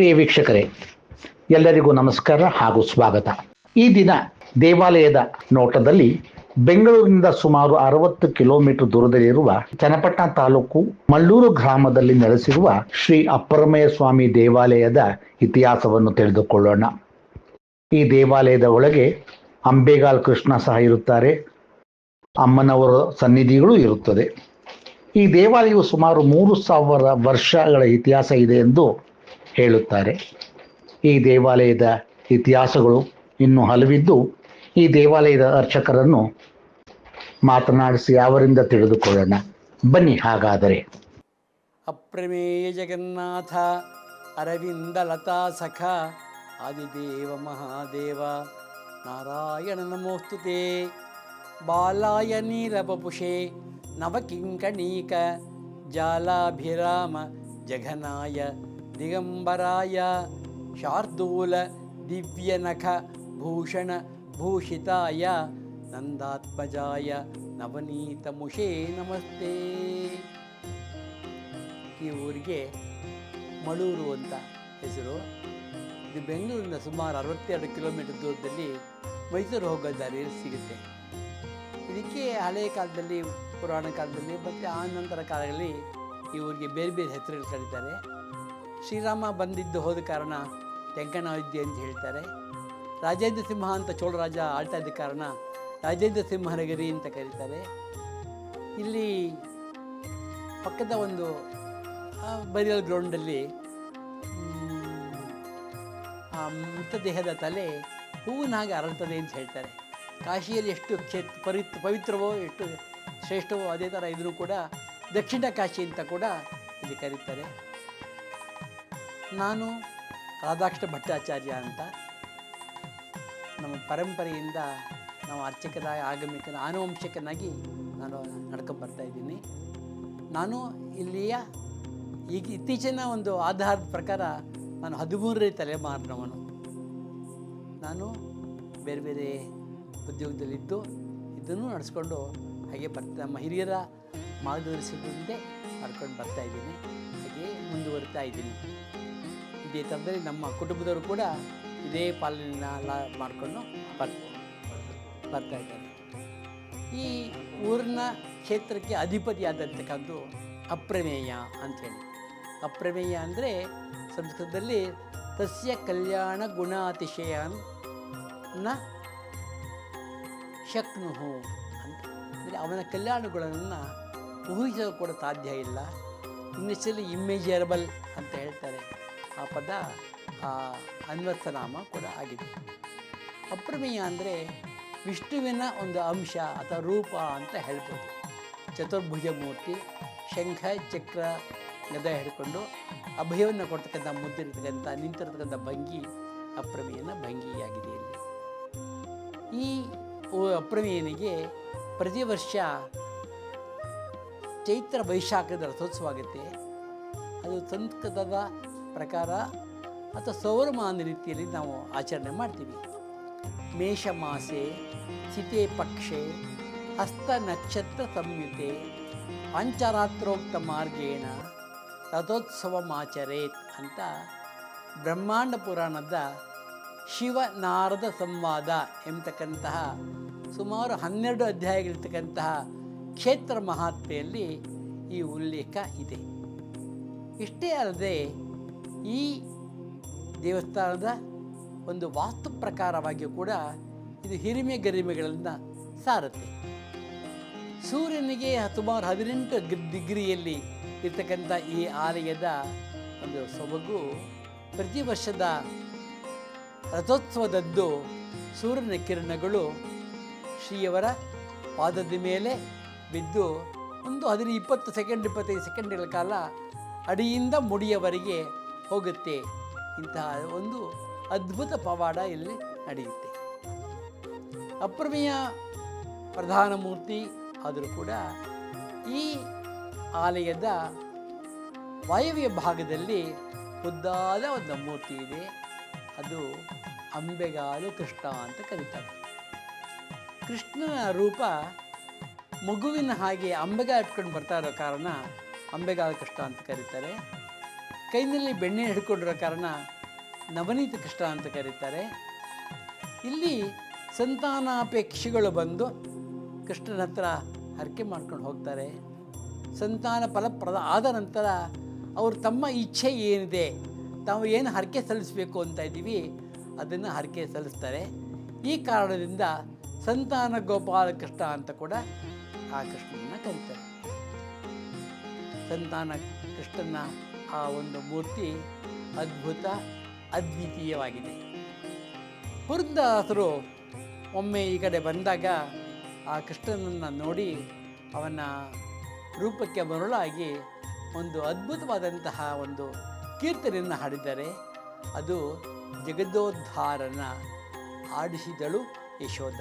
ಪ್ರಿಯ ವೀಕ್ಷಕರೇ, ಎಲ್ಲರಿಗೂ ನಮಸ್ಕಾರ ಹಾಗೂ ಸ್ವಾಗತ. ಈ ದಿನ ದೇವಾಲಯದ ನೋಟದಲ್ಲಿ ಬೆಂಗಳೂರಿನಿಂದ ಸುಮಾರು ಅರವತ್ತು ಕಿಲೋಮೀಟರ್ ದೂರದಲ್ಲಿರುವ ಚನ್ನಪಟ್ಟಣ ತಾಲೂಕು ಮಲ್ಲೂರು ಗ್ರಾಮದಲ್ಲಿ ನೆಲೆಸಿರುವ ಶ್ರೀ ಅಪ್ಪರಮಯ್ಯ ಸ್ವಾಮಿ ದೇವಾಲಯದ ಇತಿಹಾಸವನ್ನು ತಿಳಿದುಕೊಳ್ಳೋಣ. ಈ ದೇವಾಲಯದ ಒಳಗೆ ಅಂಬೇಗಾಲ್ ಕೃಷ್ಣ ಸಹ ಇರುತ್ತಾರೆ. ಅಮ್ಮನವರ ಸನ್ನಿಧಿಗಳು ಇರುತ್ತದೆ. ಈ ದೇವಾಲಯವು ಸುಮಾರು ಮೂರು ಸಾವಿರ ವರ್ಷಗಳ ಇತಿಹಾಸ ಇದೆ ಎಂದು ಹೇಳುತ್ತಾರೆ. ಈ ದೇವಾಲಯದ ಇತಿಹಾಸಗಳು ಇನ್ನೂ ಹಲವಿದ್ದು, ಈ ದೇವಾಲಯದ ಅರ್ಚಕರನ್ನು ಮಾತನಾಡಿಸಿ ಅವರಿಂದ ತಿಳಿದುಕೊಳ್ಳೋಣ. ಬನ್ನಿ ಹಾಗಾದರೆ. ಅಪ್ರಮೇಯ ಜಗನ್ನಾಥ, ಅರವಿಂದ ಲತಾ ಸಖ, ಆದಿದೇವ ಮಹಾದೇವ, ನಾರಾಯಣ ನಮೋಸ್ತುತೆ. ಬಾಲಾಯ ನೀರಬಪುಷೆ ನವಕಿಂಕಣೀಕ, ಜಾಲಾಭಿರಾಮ, ಜಘನಾಯ ದಿಗಂಬರಾಯ ಶಾರ್ದೂಲ ದಿವ್ಯನಖ ಭೂಷಣ ಭೂಷಿತಾಯ ನಂದಾತ್ಮಜಾಯ ನವನೀತ ಮುಷೇ ನಮಸ್ತೆ ಈ ಊರಿಗೆ ಮಳೂರು ಅಂತ ಹೆಸರು. ಇದು ಬೆಂಗಳೂರಿನ ಸುಮಾರು ಅರವತ್ತೆರಡು ಕಿಲೋಮೀಟರ್ ದೂರದಲ್ಲಿ ಮೈಸೂರು ಹೋಗೋ ದಾರಿಯಲ್ಲಿ ಸಿಗುತ್ತೆ. ಇದಕ್ಕೆ ಹಳೆಯ ಕಾಲದಲ್ಲಿ, ಪುರಾಣ ಕಾಲದಲ್ಲಿ, ಮತ್ತು ಆ ನಂತರ ಕಾಲದಲ್ಲಿ ಈ ಊರಿಗೆ ಬೇರೆ ಬೇರೆ ಹೆಸರುಗಳು ಕರೀತಾರೆ. ಶ್ರೀರಾಮ ಬಂದಿದ್ದು ಹೋದ ಕಾರಣ ತೆಂಕನಾವಿದ್ಯೆ ಅಂತ ಹೇಳ್ತಾರೆ. ರಾಜೇಂದ್ರ ಸಿಂಹ ಅಂತ ಚೋಳ ರಾಜ ಆಳ್ತಾ ಇದ್ದ ಕಾರಣ ರಾಜೇಂದ್ರ ಸಿಂಹನಗರಿ ಅಂತ ಕರೀತಾರೆ. ಇಲ್ಲಿ ಪಕ್ಕದ ಒಂದು ಬರಿಯಲ್ ಗ್ರೌಂಡಲ್ಲಿ ಆ, ಮೃತದೇಹದ ತಲೆ ಹೂವಿನ ಹಾಗೆ ಅರಳ್ತದೆ ಅಂತ ಹೇಳ್ತಾರೆ. ಕಾಶಿಯಲ್ಲಿ ಎಷ್ಟು ಕ್ಷೇತ್ರ, ಪವಿತ್ರ, ಪವಿತ್ರವೋ, ಎಷ್ಟು ಶ್ರೇಷ್ಠವೋ ಅದೇ ಥರ ಇದ್ರೂ ಕೂಡ ದಕ್ಷಿಣ ಕಾಶಿ ಅಂತ ಕೂಡ ಇಲ್ಲಿ ಕರೀತಾರೆ. ನಾನು ರಾಧಾಕೃಷ್ಣ ಭಟ್ಟಾಚಾರ್ಯ ಅಂತ ನಮ್ಮ ಪರಂಪರೆಯಿಂದ ನಾವು ಅರ್ಚಕರಾಗಿ ಆಗಮಿಕ ಆನುವಂಶಿಕನಾಗಿ ನಾನು ನಡ್ಕೊಂಬರ್ತಾ ಇದ್ದೀನಿ. ನಾನು ಇಲ್ಲಿಯ ಈಗ ಇತ್ತೀಚಿನ ಒಂದು ಆಧಾರದ ಪ್ರಕಾರ ನಾನು ಹದಿಮೂರನೇ ತಲೆಮಾರಿನವನು. ನಾನು ಬೇರೆ ಬೇರೆ ಉದ್ಯೋಗದಲ್ಲಿದ್ದು ಇದನ್ನು ನಡೆಸ್ಕೊಂಡು ಹಾಗೆ ಬರ್ತಾ ನಮ್ಮ ಹಿರಿಯರ ಮಾರ್ಗದರ್ಶನದಿಂದೇ ಮಾಡ್ಕೊಂಡು ಬರ್ತಾ ಇದ್ದೀನಿ. ಹಾಗೆ ಮುಂದುವರಿತಾ ಇದ್ದೀನಿ. ಇದೇ ಥರದಲ್ಲಿ ನಮ್ಮ ಕುಟುಂಬದವರು ಕೂಡ ಇದೇ ಪಾಲನ ಮಾಡಿಕೊಂಡು ಬರ್, ಬರ್ತಾ ಇದ್ದಾರೆ. ಈ ಊರಿನ ಕ್ಷೇತ್ರಕ್ಕೆ ಅಧಿಪತಿಯಾದಂತಕ್ಕಂಥದ್ದು ಅಪ್ರಮೇಯ ಅಂಥೇಳಿ. ಅಪ್ರಮೇಯ ಅಂದರೆ ಸಂಸ್ಕೃತದಲ್ಲಿ ತಸ್ಯ ಕಲ್ಯಾಣ ಗುಣಾತಿಶಯನ್ನ ಶಕ್ನುಹು ಅಂತ. ಅಂದರೆ ಅವನ ಕಲ್ಯಾಣಗಳನ್ನು ಊಹಿಸಲು ಕೂಡ ಸಾಧ್ಯ ಇಲ್ಲ. ಇಂಗ್ಲೀಷಲ್ಲಿ ಇಮ್ಮೆಜರಬಲ್ ಅಂತ ಹೇಳ್ತಾರೆ. ಆ ಪದ ಅನ್ವರ್ಥನಾಮ ಕೂಡ ಆಗಿದೆ. ಅಪ್ರಮೇಯ ಅಂದರೆ ವಿಷ್ಣುವಿನ ಒಂದು ಅಂಶ ಅಥವಾ ರೂಪ ಅಂತ ಹೇಳ್ಬೋದು. ಚತುರ್ಭುಜ ಮೂರ್ತಿ ಶಂಖ, ಚಕ್ರ, ಗದ ಹಿಡ್ಕೊಂಡು ಅಭಯವನ್ನು ಕೊಡ್ತಕ್ಕಂಥ ಮುದ್ದಿರ್ತಕ್ಕಂಥ ನಿಂತಿರ್ತಕ್ಕಂಥ ಭಂಗಿ ಅಪ್ರಮೇಯನ ಭಂಗಿಯಾಗಿದೆ ಇಲ್ಲಿ. ಈ ಅಪ್ರಮೇಯನಿಗೆ ಪ್ರತಿ ವರ್ಷ ಚೈತ್ರ ವೈಶಾಖದ ರಥೋತ್ಸವ ಆಗುತ್ತೆ. ಅದು ಸಂಸ್ಕೃತದ ಪ್ರಕಾರ ಅಥವಾ ಸೌರಮಾನ ರೀತಿಯಲ್ಲಿ ನಾವು ಆಚರಣೆ ಮಾಡ್ತೀವಿ. ಮೇಷ ಮಾಸೆ ಚಿತೆ ಪಕ್ಷೆ, ಹಸ್ತ ನಕ್ಷತ್ರ ಸಂಯುತೆ, ಪಂಚರಾತ್ರೋಕ್ತ ಮಾರ್ಗೇಣ, ರಥೋತ್ಸವಮಾಚರೇತ್ ಅಂತ ಬ್ರಹ್ಮಾಂಡ ಪುರಾಣದ ಶಿವ ನಾರದ ಸಂವಾದ ಎಂಬತಕ್ಕಂತಹ ಸುಮಾರು ಹನ್ನೆರಡು ಅಧ್ಯಾಯಗಳಿರ್ತಕ್ಕಂತಹ ಕ್ಷೇತ್ರ ಮಹಾತ್ಮೆಯಲ್ಲಿ ಈ ಉಲ್ಲೇಖ ಇದೆ. ಇಷ್ಟೇ ಅಲ್ಲದೆ ಈ ದೇವಸ್ಥಾನದ ಒಂದು ವಾಸ್ತು ಪ್ರಕಾರವಾಗಿಯೂ ಕೂಡ ಇದು ಹಿರಿಮೆ ಗರಿಮೆಗಳನ್ನು ಸಾರುತ್ತೆ. ಸೂರ್ಯನಿಗೆ ಸುಮಾರು ಹದಿನೆಂಟು ಡಿಗ್ರಿಯಲ್ಲಿ ಇರ್ತಕ್ಕಂಥ ಈ ಆಲಯದ ಒಂದು ಸೊಬಗು ಪ್ರತಿ ವರ್ಷದ ರಥೋತ್ಸವದಂದು ಸೂರ್ಯನ ಕಿರಣಗಳು ಶ್ರೀಯವರ ಪಾದದ ಮೇಲೆ ಬಿದ್ದು ಒಂದು ಹದಿನೈದು ಇಪ್ಪತ್ತು ಸೆಕೆಂಡ್, ಇಪ್ಪತ್ತೈದು ಸೆಕೆಂಡ್ಗಳ ಕಾಲ ಅಡಿಯಿಂದ ಮುಡಿಯವರೆಗೆ ಹೋಗುತ್ತೆ. ಇಂತಹ ಒಂದು ಅದ್ಭುತ ಪವಾಡ ಇಲ್ಲಿ ನಡೆಯುತ್ತೆ. ಅಪ್ರಮೇಯ ಪ್ರಧಾನ ಮೂರ್ತಿ ಆದರೂ ಕೂಡ ಈ ಆಲಯದ ವಾಯವ್ಯ ಭಾಗದಲ್ಲಿ ಉದ್ದಾದ ಒಂದು ಮೂರ್ತಿ ಇದೆ. ಅದು ಅಂಬೆಗಾಲು ಕೃಷ್ಣ ಅಂತ ಕರೀತಾರೆ. ಕೃಷ್ಣನ ರೂಪ ಮಗುವಿನ ಹಾಗೆ ಅಂಬೆಗಾಲು ಇಟ್ಕೊಂಡು ಬರ್ತಾ ಇರೋ ಕಾರಣ ಅಂಬೆಗಾಲು ಕೃಷ್ಣ ಅಂತ ಕರೀತಾರೆ. ಕೈನಲ್ಲಿ ಬೆಣ್ಣೆ ಹಿಡ್ಕೊಂಡಿರೋ ಕಾರಣ ನವನೀತ ಕೃಷ್ಣ ಅಂತ ಕರೀತಾರೆ. ಇಲ್ಲಿ ಸಂತಾನಾಪೇಕ್ಷಿಗಳು ಬಂದು ಕೃಷ್ಣನ ಹತ್ರ ಹರಕೆ ಮಾಡ್ಕೊಂಡು ಹೋಗ್ತಾರೆ. ಸಂತಾನ ಫಲಪ್ರದ ಆದ ನಂತರ ಅವರು ತಮ್ಮ ಇಚ್ಛೆ ಏನಿದೆ, ತಾವು ಏನು ಹರಕೆ ಸಲ್ಲಿಸಬೇಕು ಅಂತ ಇದ್ದೀವಿ, ಅದನ್ನು ಹರಕೆ ಸಲ್ಲಿಸ್ತಾರೆ. ಈ ಕಾರಣದಿಂದ ಸಂತಾನ ಗೋಪಾಲ ಕೃಷ್ಣ ಅಂತ ಕೂಡ ಆ ಕೃಷ್ಣನ ಕರೀತಾರೆ. ಸಂತಾನ ಕೃಷ್ಣನ ಆ ಒಂದು ಮೂರ್ತಿ ಅದ್ಭುತ, ಅದ್ವಿತೀಯವಾಗಿದೆ. ವೃದ್ಧಾಸರು ಒಮ್ಮೆ ಈ ಕಡೆ ಬಂದಾಗ ಆ ಕೃಷ್ಣನನ್ನು ನೋಡಿ ಅವನ ರೂಪಕ್ಕೆ ಮರುಳಾಗಿ ಒಂದು ಅದ್ಭುತವಾದಂತಹ ಒಂದು ಕೀರ್ತನೆಯನ್ನು ಹಾಡಿದ್ದಾರೆ. ಅದು ಜಗದೋದ್ಧಾರನ ಆಡಿಸಿದಳು ಯಶೋಧ.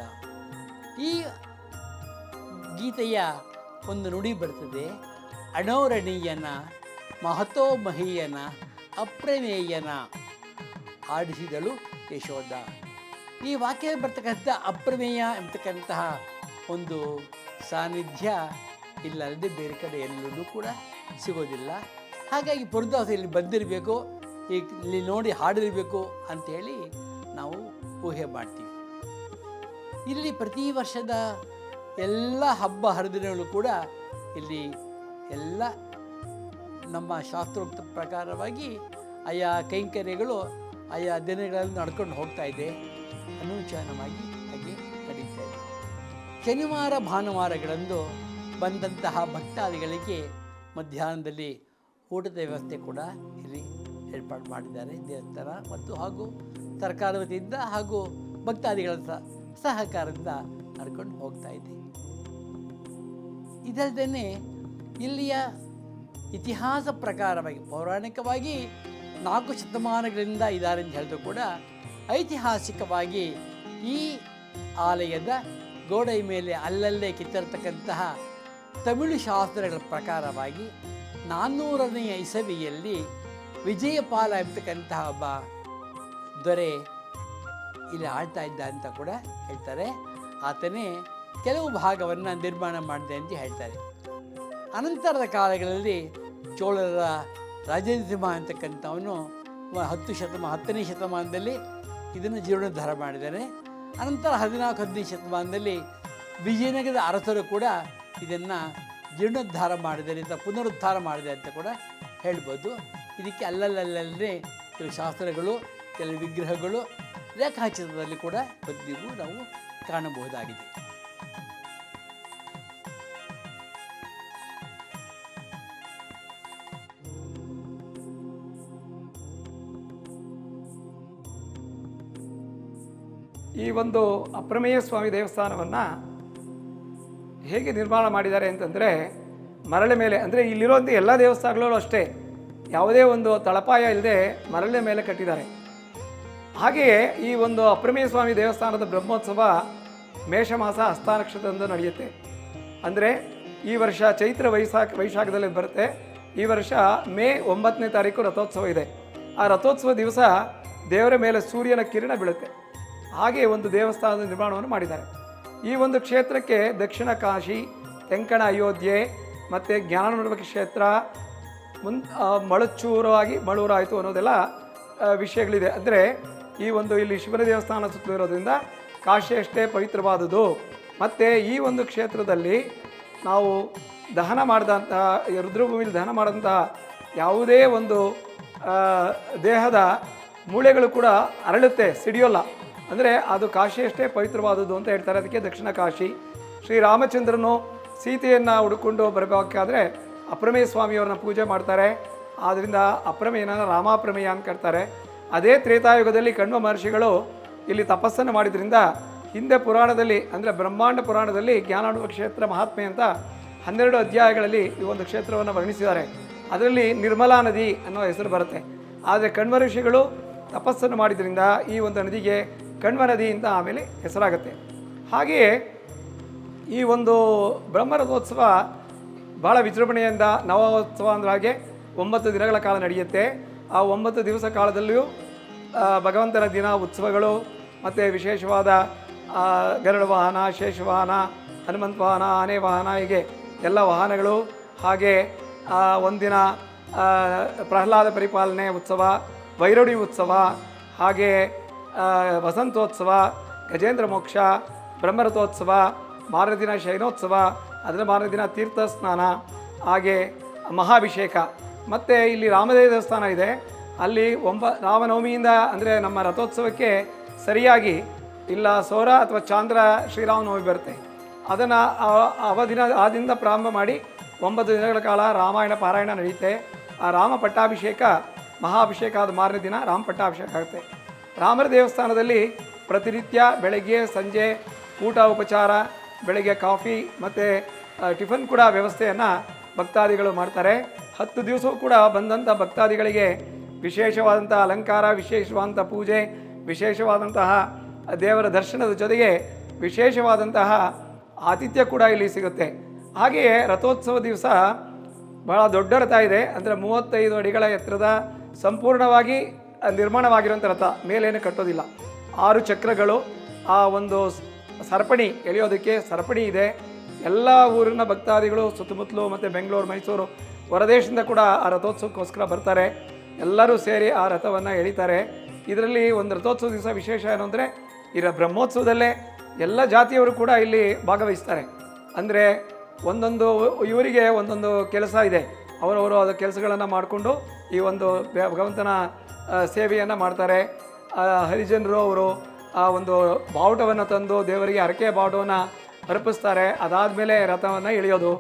ಈ ಗೀತೆಯ ಒಂದು ನುಡಿ ಬರ್ತದೆ ಅಣೋರಣೀಯನ ಮಹತೋ ಮಹಿಯನ, ಅಪ್ರಮೇಯನ ಆಡಿಸಿದಳು ಯಶೋಧ. ಈ ವಾಕ್ಯ ಬರ್ತಕ್ಕಂಥ ಅಪ್ರಮೇಯ ಎಂಬತಕ್ಕಂತಹ ಒಂದು ಸಾನ್ನಿಧ್ಯ ಇಲ್ಲದೆ ಬೇರೆ ಕಡೆ ಎಲ್ಲೂ ಕೂಡ ಸಿಗೋದಿಲ್ಲ. ಹಾಗಾಗಿ ಪುರದಾಸ ಇಲ್ಲಿ ಬಂದಿರಬೇಕು, ಇಲ್ಲಿ ನೋಡಿ ಹಾಡಿರಬೇಕು ಅಂಥೇಳಿ ನಾವು ಊಹೆ ಮಾಡ್ತೀವಿ. ಇಲ್ಲಿ ಪ್ರತಿ ವರ್ಷದ ಎಲ್ಲ ಹಬ್ಬ ಹರಿದಿನಗಳು ಕೂಡ ಇಲ್ಲಿ ಎಲ್ಲ ನಮ್ಮ ಶಾಸ್ತ್ರೋಕ್ತ ಪ್ರಕಾರವಾಗಿ ಆಯಾ ಕೈಂಕರ್ಯಗಳು ಆಯಾ ದಿನಗಳಲ್ಲಿ ನಡ್ಕೊಂಡು ಹೋಗ್ತಾ ಇದೆ ಅನೂಚಾನವಾಗಿ ಹಾಗೆ ನಡೀತಾ ಇದೆ. ಶನಿವಾರ, ಭಾನುವಾರಗಳಂದು ಬಂದಂತಹ ಭಕ್ತಾದಿಗಳಿಗೆ ಮಧ್ಯಾಹ್ನದಲ್ಲಿ ಊಟದ ವ್ಯವಸ್ಥೆ ಕೂಡ ಇಲ್ಲಿ ಏರ್ಪಾಡು ಮಾಡಿದ್ದಾರೆ. ದೇವಸ್ಥಾನ ಮತ್ತು ಹಾಗೂ ಸರ್ಕಾರ ವತಿಯಿಂದ ಹಾಗೂ ಭಕ್ತಾದಿಗಳ ಸಹಕಾರದಿಂದ ನಡ್ಕೊಂಡು ಹೋಗ್ತಾ ಇದೆ. ಇದಲ್ಲದೆ ಇಲ್ಲಿಯ ಇತಿಹಾಸ ಪ್ರಕಾರವಾಗಿ, ಪೌರಾಣಿಕವಾಗಿ ನಾಲ್ಕು ಶತಮಾನಗಳಿಂದ ಇದ್ದಾರೆ ಅಂತ ಹೇಳಿದ್ರು ಕೂಡ, ಐತಿಹಾಸಿಕವಾಗಿ ಈ ಆಲಯದ ಗೋಡೆಯ ಮೇಲೆ ಅಲ್ಲಲ್ಲೇ ಕಿತ್ತಿರತಕ್ಕಂತಹ ತಮಿಳು ಶಾಸ್ತ್ರಗಳ ಪ್ರಕಾರವಾಗಿ ನಾನ್ನೂರನೆಯ ಇಸವಿಯಲ್ಲಿ ವಿಜಯಪಾಲ ಎಂಬತಕ್ಕಂತಹ ಒಬ್ಬ ದೊರೆ ಇಲ್ಲಿ ಆಳ್ತಾ ಇದ್ದ ಅಂತ ಕೂಡ ಹೇಳ್ತಾರೆ. ಆತನೇ ಕೆಲವು ಭಾಗವನ್ನು ನಿರ್ಮಾಣ ಮಾಡಿದೆ ಅಂತ ಹೇಳ್ತಾರೆ. ಅನಂತರದ ಕಾಲಗಳಲ್ಲಿ ಚೋಳರ ರಾಜೇಂದ್ರ ಸಿಂಹ ಅಂತಕ್ಕಂಥವನು ಹತ್ತು ಶತಮ, ಹತ್ತನೇ ಶತಮಾನದಲ್ಲಿ ಇದನ್ನು ಜೀರ್ಣೋದ್ಧಾರ ಮಾಡಿದ್ದಾನೆ. ಅನಂತರ ಹದಿನಾಲ್ಕು, ಹದಿನೈದು ಶತಮಾನದಲ್ಲಿ ವಿಜಯನಗರದ ಅರಸರು ಕೂಡ ಇದನ್ನು ಜೀರ್ಣೋದ್ಧಾರ ಮಾಡಿದ್ದಾರೆ ಅಂತ, ಪುನರುದ್ಧಾರ ಮಾಡಿದೆ ಅಂತ ಕೂಡ ಹೇಳ್ಬೋದು. ಇದಕ್ಕೆ ಅಲ್ಲಲ್ಲಲ್ಲೇ ಕೆಲವು ಶಾಸ್ತ್ರಗಳು, ಕೆಲವು ವಿಗ್ರಹಗಳು ರೇಖಾಚಿತ್ರದಲ್ಲಿ ಕೂಡ ಬಂದಿಗೂ ನಾವು ಕಾಣಬಹುದಾಗಿದೆ. ಈ ಒಂದು ಅಪ್ರಮೇಯ ಸ್ವಾಮಿ ದೇವಸ್ಥಾನವನ್ನು ಹೇಗೆ ನಿರ್ಮಾಣ ಮಾಡಿದ್ದಾರೆ ಅಂತಂದರೆ, ಮರಳ ಮೇಲೆ, ಅಂದರೆ ಇಲ್ಲಿರೋಂಥ ಎಲ್ಲ ದೇವಸ್ಥಾನಗಳಲ್ಲೂ ಅಷ್ಟೇ, ಯಾವುದೇ ಒಂದು ತಳಪಾಯ ಇಲ್ಲದೆ ಮರಳ ಮೇಲೆ ಕಟ್ಟಿದ್ದಾರೆ. ಹಾಗೆಯೇ ಈ ಒಂದು ಅಪ್ರಮೇಯ ಸ್ವಾಮಿ ದೇವಸ್ಥಾನದ ಬ್ರಹ್ಮೋತ್ಸವ ಮೇಷ ಮಾಸ ಹಸ್ತಾನಕ್ಷತ್ರದಂದು ನಡೆಯುತ್ತೆ. ಅಂದರೆ ಈ ವರ್ಷ ಚೈತ್ರ ವೈಶಾಖ ವೈಶಾಖದಲ್ಲಿ ಬರುತ್ತೆ. ಈ ವರ್ಷ ಮೇ ಒಂಬತ್ತನೇ ತಾರೀಕು ರಥೋತ್ಸವ ಇದೆ. ಆ ರಥೋತ್ಸವ ದಿವಸ ದೇವರ ಮೇಲೆ ಸೂರ್ಯನ ಕಿರಣ ಬೀಳುತ್ತೆ. ಹಾಗೆ ಒಂದು ದೇವಸ್ಥಾನದ ನಿರ್ಮಾಣವನ್ನು ಮಾಡಿದ್ದಾರೆ. ಈ ಒಂದು ಕ್ಷೇತ್ರಕ್ಕೆ ದಕ್ಷಿಣ ಕಾಶಿ, ತೆಂಕಣ ಅಯೋಧ್ಯೆ ಮತ್ತು ಜ್ಞಾನನಡುವ ಕ್ಷೇತ್ರ, ಮುನ್ ಮಳಚೂರಾಗಿ ಮಳೂರಾಯಿತು ಅನ್ನೋದೆಲ್ಲ ವಿಷಯಗಳಿದೆ. ಅಂದರೆ ಈ ಒಂದು ಇಲ್ಲಿ ಶಿವನ ದೇವಸ್ಥಾನ ಸುತ್ತಲೂ ಇರೋದ್ರಿಂದ ಕಾಶಿ ಅಷ್ಟೇ ಪವಿತ್ರವಾದುದು ಮತ್ತು ಈ ಒಂದು ಕ್ಷೇತ್ರದಲ್ಲಿ ನಾವು ದಹನ ಮಾಡಿದಂಥ ರುದ್ರಭೂಮಿಲಿ ದಹನ ಮಾಡಿದಂಥ ಯಾವುದೇ ಒಂದು ದೇಹದ ಮೂಳೆಗಳು ಕೂಡ ಅರಳುತ್ತೆ, ಸಿಡಿಯೋಲ್ಲ. ಅಂದರೆ ಅದು ಕಾಶಿಯಷ್ಟೇ ಪವಿತ್ರವಾದದ್ದು ಅಂತ ಹೇಳ್ತಾರೆ. ಅದಕ್ಕೆ ದಕ್ಷಿಣ ಕಾಶಿ. ಶ್ರೀರಾಮಚಂದ್ರನು ಸೀತೆಯನ್ನು ಹುಡುಕೊಂಡು ಬರಬೇಕಾದ್ರೆ ಅಪ್ರಮೇಯ ಸ್ವಾಮಿಯವ್ರನ್ನ ಪೂಜೆ ಮಾಡ್ತಾರೆ. ಆದ್ದರಿಂದ ಅಪ್ರಮೇಯನ ರಾಮಾಪ್ರಮೇಯ ಅಂತ ಕರ್ತಾರೆ ಅದೇ ತ್ರೇತಾಯುಗದಲ್ಲಿ ಕಣ್ವ ಮಹರ್ಷಿಗಳು ಇಲ್ಲಿ ತಪಸ್ಸನ್ನು ಮಾಡಿದ್ರಿಂದ ಹಿಂದೆ ಪುರಾಣದಲ್ಲಿ ಅಂದರೆ ಬ್ರಹ್ಮಾಂಡ ಪುರಾಣದಲ್ಲಿ ಜ್ಞಾನಾಡುವ ಕ್ಷೇತ್ರ ಮಹಾತ್ಮೆ ಅಂತ ಹನ್ನೆರಡು ಅಧ್ಯಾಯಗಳಲ್ಲಿ ಈ ಒಂದು ಕ್ಷೇತ್ರವನ್ನು ವರ್ಣಿಸಿದ್ದಾರೆ. ಅದರಲ್ಲಿ ನಿರ್ಮಲಾ ನದಿ ಅನ್ನೋ ಹೆಸರು ಬರುತ್ತೆ. ಆದರೆ ಕಣ್ವ ಋಷಿಗಳು ತಪಸ್ಸನ್ನು ಮಾಡಿದ್ರಿಂದ ಈ ಒಂದು ನದಿಗೆ ಕಣ್ವ ನದಿ ಅಂತ ಆಮೇಲೆ ಹೆಸರಾಗುತ್ತೆ. ಹಾಗೆಯೇ ಈ ಒಂದು ಬ್ರಹ್ಮರಥೋತ್ಸವ ಭಾಳ ವಿಜೃಂಭಣೆಯಿಂದ ನವೋತ್ಸವ ಅಂದ್ರ ಹಾಗೆ ಒಂಬತ್ತು ದಿನಗಳ ಕಾಲ ನಡೆಯುತ್ತೆ. ಆ ಒಂಬತ್ತು ದಿವಸ ಕಾಲದಲ್ಲಿಯೂ ಭಗವಂತನ ದಿನ ಉತ್ಸವಗಳು, ಮತ್ತು ವಿಶೇಷವಾದ ಗರುಡ ವಾಹನ ಶೇಷವಾಹನ ಹನುಮಂತ ವಾಹನ, ಆನೆ ವಾಹನ, ಹೀಗೆ ಎಲ್ಲ ವಾಹನಗಳು, ಹಾಗೆ ಒಂದಿನ ಪ್ರಹ್ಲಾದ ಪರಿಪಾಲನೆ ಉತ್ಸವ, ವೈರೋಡಿ ಉತ್ಸವ, ಹಾಗೆ ವಸಂತೋತ್ಸವ, ಗಜೇಂದ್ರ ಮೋಕ್ಷ, ಬ್ರಹ್ಮರಥೋತ್ಸವ ಮಾರನೇ ದಿನ ಶಯನೋತ್ಸವ, ಅದರ ಮಾರನೇ ದಿನ ತೀರ್ಥ ಸ್ನಾನ ಹಾಗೆ ಮಹಾಭಿಷೇಕ. ಮತ್ತು ಇಲ್ಲಿ ರಾಮದೇವ ದೇವಸ್ಥಾನ ಇದೆ. ಅಲ್ಲಿ ಒಂಬ, ರಾಮನವಮಿಯಿಂದ ಅಂದರೆ ನಮ್ಮ ರಥೋತ್ಸವಕ್ಕೆ ಸರಿಯಾಗಿ ಇಲ್ಲ, ಸೌರ ಅಥವಾ ಚಾಂದ್ರ ಶ್ರೀರಾಮನವಮಿ ಬರುತ್ತೆ. ಅದನ್ನು ಅವಧಿನ ಆದಿಂದ ಪ್ರಾರಂಭ ಮಾಡಿ ಒಂಬತ್ತು ದಿನಗಳ ಕಾಲ ರಾಮಾಯಣ, ಪಾರಾಯಣ ನಡೆಯುತ್ತೆ. ಆ ರಾಮ ಪಟ್ಟಾಭಿಷೇಕ, ಮಹಾಭಿಷೇಕ ಆದ ಮಾರನೇ ದಿನ ರಾಮ ಪಟ್ಟಾಭಿಷೇಕ ಆಗುತ್ತೆ. ರಾಮರ ದೇವಸ್ಥಾನದಲ್ಲಿ ಪ್ರತಿನಿತ್ಯ ಬೆಳಗ್ಗೆ, ಸಂಜೆ ಊಟ, ಉಪಚಾರ, ಬೆಳಗ್ಗೆ ಕಾಫಿ ಮತ್ತು ಟಿಫನ್ ಕೂಡ ವ್ಯವಸ್ಥೆಯನ್ನು ಭಕ್ತಾದಿಗಳು ಮಾಡ್ತಾರೆ. ಹತ್ತು ದಿವಸವೂ ಕೂಡ ಬಂದಂಥ ಭಕ್ತಾದಿಗಳಿಗೆ ವಿಶೇಷವಾದಂಥ ಅಲಂಕಾರ ವಿಶೇಷವಾದಂಥ ಪೂಜೆ, ವಿಶೇಷವಾದಂತಹ ದೇವರ ದರ್ಶನದ ಜೊತೆಗೆ ವಿಶೇಷವಾದಂತಹ ಆತಿಥ್ಯ ಕೂಡ ಇಲ್ಲಿ ಸಿಗುತ್ತೆ. ಹಾಗೆಯೇ ರಥೋತ್ಸವ ದಿವಸ ಬಹಳ ದೊಡ್ಡ ರಥ ಇದೆ. ಅಂದರೆ ಮೂವತ್ತೈದು ಅಡಿಗಳ ಎತ್ತರದ ಸಂಪೂರ್ಣವಾಗಿ ನಿರ್ಮಾಣವಾಗಿರುವಂಥ ರಥ ಮೇಲೇನು ಕಟ್ಟೋದಿಲ್ಲ. ಆರು ಚಕ್ರಗಳು, ಆ ಒಂದು ಸರಪಣಿ ಎಳೆಯೋದಕ್ಕೆ ಸರಪಣಿ ಇದೆ. ಎಲ್ಲ ಊರಿನ ಭಕ್ತಾದಿಗಳು ಸುತ್ತಮುತ್ತಲು ಮತ್ತು ಬೆಂಗಳೂರು, ಮೈಸೂರು, ಹೊರದೇಶದಿಂದ ಕೂಡ ಆ ರಥೋತ್ಸವಕ್ಕೋಸ್ಕರ ಬರ್ತಾರೆ. ಎಲ್ಲರೂ ಸೇರಿ ಆ ರಥವನ್ನು ಎಳಿತಾರೆ. ಇದರಲ್ಲಿ ಒಂದು ರಥೋತ್ಸವ ದಿವಸ ವಿಶೇಷ ಏನು ಅಂದರೆ ಇದರ ಬ್ರಹ್ಮೋತ್ಸವದಲ್ಲೇ ಎಲ್ಲ ಜಾತಿಯವರು ಕೂಡ ಇಲ್ಲಿ ಭಾಗವಹಿಸ್ತಾರೆ. ಅಂದರೆ ಒಂದೊಂದು ಇವರಿಗೆ ಒಂದೊಂದು ಕೆಲಸ ಇದೆ. ಅವರವರು ಅದು ಕೆಲಸಗಳನ್ನು ಮಾಡಿಕೊಂಡು ಈ ಒಂದು ಭಗವಂತನ ಸೇವೆಯನ್ನು ಮಾಡ್ತಾರೆ. ಹರಿಜನರು ಅವರು ಆ ಒಂದು ಬಾವುಟವನ್ನು ತಂದು ದೇವರಿಗೆ ಹರಕೆ ಬಾವುಟವನ್ನು ಅರ್ಪಿಸ್ತಾರೆ. ಅದಾದಮೇಲೆ ರಥವನ್ನು ಎಳೆಯೋದು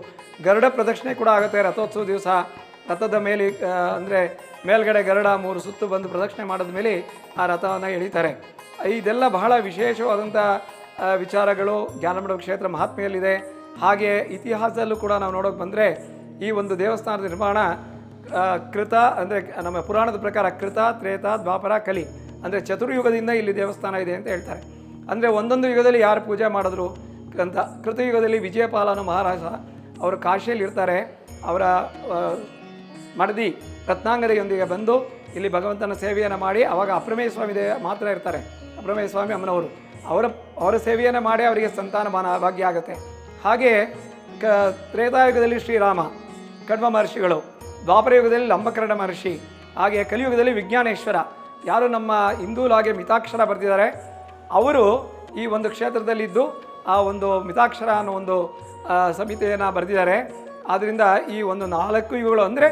ಗರುಡ ಪ್ರದಕ್ಷಿಣೆ ಕೂಡ ಆಗುತ್ತೆ. ರಥೋತ್ಸವ ದಿವಸ ರಥದ ಮೇಲೆ ಅಂದರೆ ಮೇಲ್ಗಡೆ ಗರುಡ ಮೂರು ಸುತ್ತು ಬಂದು ಪ್ರದಕ್ಷಿಣೆ ಮಾಡಿದ ಮೇಲೆ ಆ ರಥವನ್ನು ಎಳಿತಾರೆ ಇದೆಲ್ಲ ಬಹಳ ವಿಶೇಷವಾದಂಥ ವಿಚಾರಗಳು ಜ್ಞಾನಮಂಡಪ ಕ್ಷೇತ್ರ ಮಹಾತ್ಮೆಯಲ್ಲಿದೆ. ಹಾಗೆ ಇತಿಹಾಸದಲ್ಲೂ ಕೂಡ ನಾವು ನೋಡೋಕೆ ಬಂದರೆ ಈ ಒಂದು ದೇವಸ್ಥಾನದ ನಿರ್ಮಾಣ ಕೃತ ಅಂದರೆ ನಮ್ಮ ಪುರಾಣದ ಪ್ರಕಾರ ಕೃತ, ತ್ರೇತ, ದ್ವಾಪರ, ಕಲಿ ಅಂದರೆ ಚತುರ್ಯುಗದಿಂದ ಇಲ್ಲಿ ದೇವಸ್ಥಾನ ಇದೆ ಅಂತ ಹೇಳ್ತಾರೆ. ಅಂದರೆ ಒಂದೊಂದು ಯುಗದಲ್ಲಿ ಯಾರು ಪೂಜೆ ಮಾಡಿದ್ರು? ಅಂತ ಕೃತಯುಗದಲ್ಲಿ ವಿಜಯಪಾಲನ ಮಹಾರಾಜ ಅವರು ಕಾಶಿಯಲ್ಲಿ ಇರ್ತಾರೆ. ಅವರ ಮಡದಿ ರತ್ನಾಂಗದೆಯೊಂದಿಗೆ ಬಂದು ಇಲ್ಲಿ ಭಗವಂತನ ಸೇವೆಯನ್ನು ಮಾಡಿ ಅವಾಗ ಅಪ್ರಮೇಯ ಸ್ವಾಮಿ ದೇವ ಮಾತ್ರ ಇರ್ತಾರೆ. ಅಪ್ರಮೇಯ ಸ್ವಾಮಿ ಅಮ್ಮನವರು. ಅವರ ಅವರ ಸೇವೆಯನ್ನು ಮಾಡಿ ಅವರಿಗೆ ಸಂತಾನಮಾನ ಭಾಗ್ಯ ಆಗುತ್ತೆ. ಹಾಗೆಯೇ ಕ, ತ್ರೇತಾಯುಗದಲ್ಲಿ ಶ್ರೀರಾಮ ಕಡ್ಮ ಮಹರ್ಷಿಗಳು ದ್ವಾಪರ ಯುಗದಲ್ಲಿ ಲಂಬಕರ್ಣ ಮಹರ್ಷಿ ಹಾಗೆ ಕಲಿಯುಗದಲ್ಲಿ ವಿಜ್ಞಾನೇಶ್ವರ. ಯಾರು ನಮ್ಮ ಹಿಂದೂಲ್ ಹಾಗೆ ಮಿತಾಕ್ಷರ ಬರೆದಿದ್ದಾರೆ, ಅವರು ಈ ಒಂದು ಕ್ಷೇತ್ರದಲ್ಲಿದ್ದು ಆ ಒಂದು ಮಿತಾಕ್ಷರ ಅನ್ನೋ ಒಂದು ಸಮಿತಿಯನ್ನು ಬರೆದಿದ್ದಾರೆ. ಆದ್ದರಿಂದ ಈ ಒಂದು ನಾಲ್ಕು ಯುಗಗಳು ಅಂದರೆ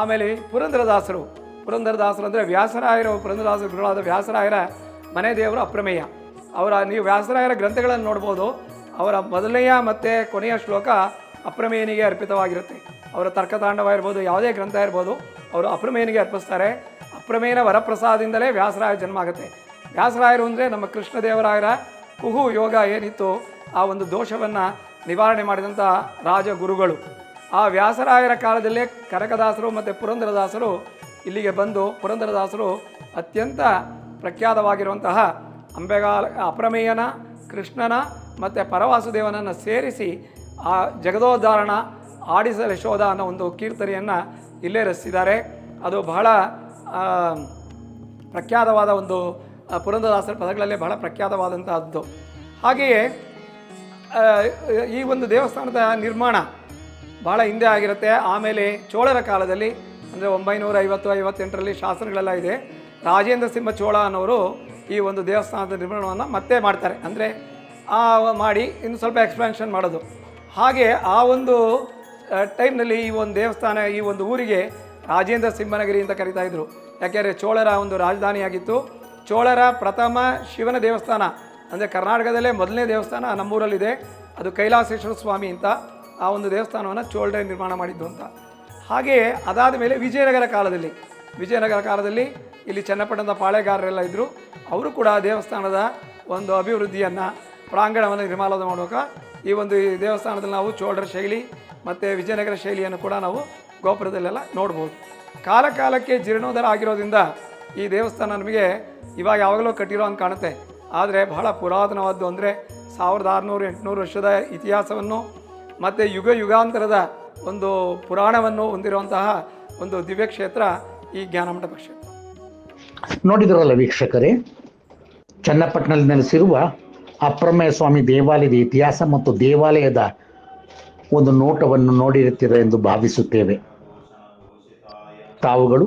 ಆಮೇಲೆ ಪುರಂದರದಾಸರು. ಪುರಂದರದಾಸರು ಅಂದರೆ ವ್ಯಾಸರಾಯರು, ಪುರಂದರದಾಸರ ಗುರುಗಳಾದ ವ್ಯಾಸರಾಯರ ಮನೆ ದೇವರು ಅಪ್ರಮೇಯ. ಅವರ, ನೀವು ವ್ಯಾಸರಾಯರ ಗ್ರಂಥಗಳನ್ನು ನೋಡ್ಬೋದು, ಅವರ ಮೊದಲನೆಯ ಮತ್ತು ಕೊನೆಯ ಶ್ಲೋಕ ಅಪ್ರಮೇಯನಿಗೆ ಅರ್ಪಿತವಾಗಿರುತ್ತೆ. ಅವರ ತರ್ಕತಾಂಡವ ಇರ್ಬೋದು, ಯಾವುದೇ ಗ್ರಂಥ ಇರ್ಬೋದು, ಅವರು ಅಪ್ರಮೇಯನಿಗೆ ಅರ್ಪಿಸ್ತಾರೆ. ಅಪ್ರಮೇಯನ ವರಪ್ರಸಾದದಿಂದಲೇ ವ್ಯಾಸರಾಯ ಜನ್ಮ ಆಗುತ್ತೆ. ವ್ಯಾಸರಾಯರು ಅಂದರೆ ನಮ್ಮ ಕೃಷ್ಣದೇವರಾಯರ ಕುಹು ಯೋಗ ಏನಿತ್ತು ಆ ಒಂದು ದೋಷವನ್ನು ನಿವಾರಣೆ ಮಾಡಿದಂಥ ರಾಜಗುರುಗಳು ಆ ವ್ಯಾಸರಾಯರ ಕಾಲದಲ್ಲೇ ಕನಕದಾಸರು ಮತ್ತು ಪುರಂದರದಾಸರು ಇಲ್ಲಿಗೆ ಬಂದು ಪುರಂದರದಾಸರು ಅತ್ಯಂತ ಪ್ರಖ್ಯಾತವಾಗಿರುವಂತಹ ಅಂಬೆಗಾಲ, ಅಪ್ರಮೇಯನ, ಕೃಷ್ಣನ ಮತ್ತು ಪರವಾಸುದೇವನನ್ನು ಸೇರಿಸಿ ಆ ಜಗದೋದ್ಧಾರಣ ಆಡಿಸಲ ಯಶೋಧ ಅನ್ನೋ ಒಂದು ಕೀರ್ತನೆಯನ್ನು ಇಲ್ಲೇ ರಚಿಸಿದ್ದಾರೆ. ಅದು ಬಹಳ ಪ್ರಖ್ಯಾತವಾದ ಒಂದು ಪುರಂದರದಾಸರ ಪದಗಳಲ್ಲೇ ಬಹಳ ಪ್ರಖ್ಯಾತವಾದಂತಹದ್ದು. ಹಾಗೆಯೇ ಈ ಒಂದು ದೇವಸ್ಥಾನದ ನಿರ್ಮಾಣ ಬಹಳ ಹಿಂದೆ ಆಗಿರುತ್ತೆ. ಆಮೇಲೆ ಚೋಳರ ಕಾಲದಲ್ಲಿ, ಅಂದರೆ ಒಂಬೈನೂರ ಐವತ್ತು ಐವತ್ತೆಂಟರಲ್ಲಿ ಶಾಸನಗಳೆಲ್ಲ ಇದೆ. ರಾಜೇಂದ್ರ ಸಿಂಹ ಚೋಳ ಅನ್ನೋರು ಈ ಒಂದು ದೇವಸ್ಥಾನದ ನಿರ್ಮಾಣವನ್ನು ಮತ್ತೆ ಮಾಡ್ತಾರೆ. ಅಂದರೆ ಮಾಡಿ ಇನ್ನು ಸ್ವಲ್ಪ ಎಕ್ಸ್ಪ್ಯಾನ್ಷನ್ ಮಾಡೋದು. ಹಾಗೆ ಆ ಒಂದು ಟೈಮ್ನಲ್ಲಿ ಈ ಒಂದು ದೇವಸ್ಥಾನ, ಈ ಒಂದು ಊರಿಗೆ ರಾಜೇಂದ್ರ ಸಿಂಹನಗಿರಿ ಅಂತ ಕರಿತಾ ಇದ್ರು. ಯಾಕೆಂದರೆ ಚೋಳರ ಒಂದು ರಾಜಧಾನಿಯಾಗಿತ್ತು. ಚೋಳರ ಪ್ರಥಮ ಶಿವನ ದೇವಸ್ಥಾನ, ಅಂದರೆ ಕರ್ನಾಟಕದಲ್ಲೇ ಮೊದಲನೇ ದೇವಸ್ಥಾನ ನಮ್ಮೂರಲ್ಲಿದೆ. ಅದು ಕೈಲಾಸೇಶ್ವರ ಸ್ವಾಮಿ ಅಂತ ಆ ಒಂದು ದೇವಸ್ಥಾನವನ್ನು ಚೋಳರೇ ನಿರ್ಮಾಣ ಮಾಡಿದ್ದು ಅಂತ. ಹಾಗೆಯೇ ಅದಾದ ಮೇಲೆ ವಿಜಯನಗರ ಕಾಲದಲ್ಲಿ ವಿಜಯನಗರ ಕಾಲದಲ್ಲಿ ಇಲ್ಲಿ ಚನ್ನಪಟ್ಟಣದ ಪಾಳೆಗಾರರೆಲ್ಲ ಇದ್ದರು ಅವರು ಕೂಡ ದೇವಸ್ಥಾನದ ಒಂದು ಅಭಿವೃದ್ಧಿಯನ್ನು, ಪ್ರಾಂಗಣವನ್ನು ನಿರ್ಮಾಣ ಮಾಡುವಾಗ ಈ ಒಂದು ದೇವಸ್ಥಾನದಲ್ಲಿ ನಾವು ಚೋಳರ ಶೈಲಿ ಮತ್ತು ವಿಜಯನಗರ ಶೈಲಿಯನ್ನು ಕೂಡ ನಾವು ಗೋಪುರದಲ್ಲೆಲ್ಲ ನೋಡ್ಬೋದು. ಕಾಲಕಾಲಕ್ಕೆ ಜೀರ್ಣೋದ್ಧಾರ ಆಗಿರೋದ್ರಿಂದ ಈ ದೇವಸ್ಥಾನ ನಮಗೆ ಇವಾಗ ಯಾವಾಗಲೂ ಕಟ್ಟಿರೋ ಅಂತ ಕಾಣುತ್ತೆ. ಆದರೆ ಬಹಳ ಪುರಾತನವಾದ್ದು ಅಂದರೆ ಸಾವಿರದ ಆರುನೂರು ಎಂಟುನೂರು ವರ್ಷದ ಇತಿಹಾಸವನ್ನು ಮತ್ತು ಯುಗ ಯುಗಾಂತರದ ಒಂದು ಪುರಾಣವನ್ನು ಹೊಂದಿರುವಂತಹ ಒಂದು ದಿವ್ಯ ಕ್ಷೇತ್ರ ಈ ಜ್ಞಾನಮಂಟಪ ಕ್ಷೇತ್ರ ನೋಡಿದ್ರಲ್ಲ ವೀಕ್ಷಕರೇ, ಚನ್ನಪಟ್ಟಣದಲ್ಲಿ ನೆಲೆಸಿರುವ ಅಪ್ರಮೇಯ ಸ್ವಾಮಿ ದೇವಾಲಯದ ಇತಿಹಾಸ ಮತ್ತು ದೇವಾಲಯದ ಒಂದು ನೋಟವನ್ನು ನೋಡಿರುತ್ತೀರ ಎಂದು ಭಾವಿಸುತ್ತೇವೆ. ತಾವುಗಳು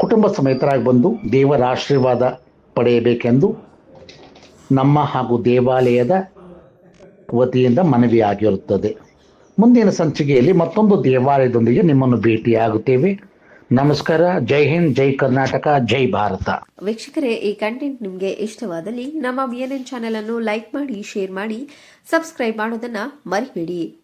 ಕುಟುಂಬ ಸಮೇತರಾಗಿ ಬಂದು ದೇವರ ಆಶೀರ್ವಾದ ಪಡೆಯಬೇಕೆಂದು ನಮ್ಮ ಹಾಗೂ ದೇವಾಲಯದ ವತಿಯಿಂದ ಮನವಿ ಆಗಿರುತ್ತದೆ ಮುಂದಿನ ಸಂಚಿಕೆಯಲ್ಲಿ ಮತ್ತೊಂದು ದೇವಾಲಯದೊಂದಿಗೆ ನಿಮ್ಮನ್ನು ಭೇಟಿಯಾಗುತ್ತೇವೆ. ನಮಸ್ಕಾರ, ಜೈ ಹಿಂದ್, ಜೈ ಕರ್ನಾಟಕ, ಜೈ ಭಾರತ. ವೀಕ್ಷಕರೇ, ಈ ಕಂಟೆಂಟ್ ನಿಮಗೆ ಇಷ್ಟವಾದಲ್ಲಿ ನಮ್ಮ ಬಿ ಚಾನೆಲ್ ಅನ್ನು ಲೈಕ್ ಮಾಡಿ ಶೇರ್ ಮಾಡಿ ಸಬ್ಸ್ಕ್ರೈಬ್ ಮಾಡೋದನ್ನ ಮರಿಬೇಡಿ.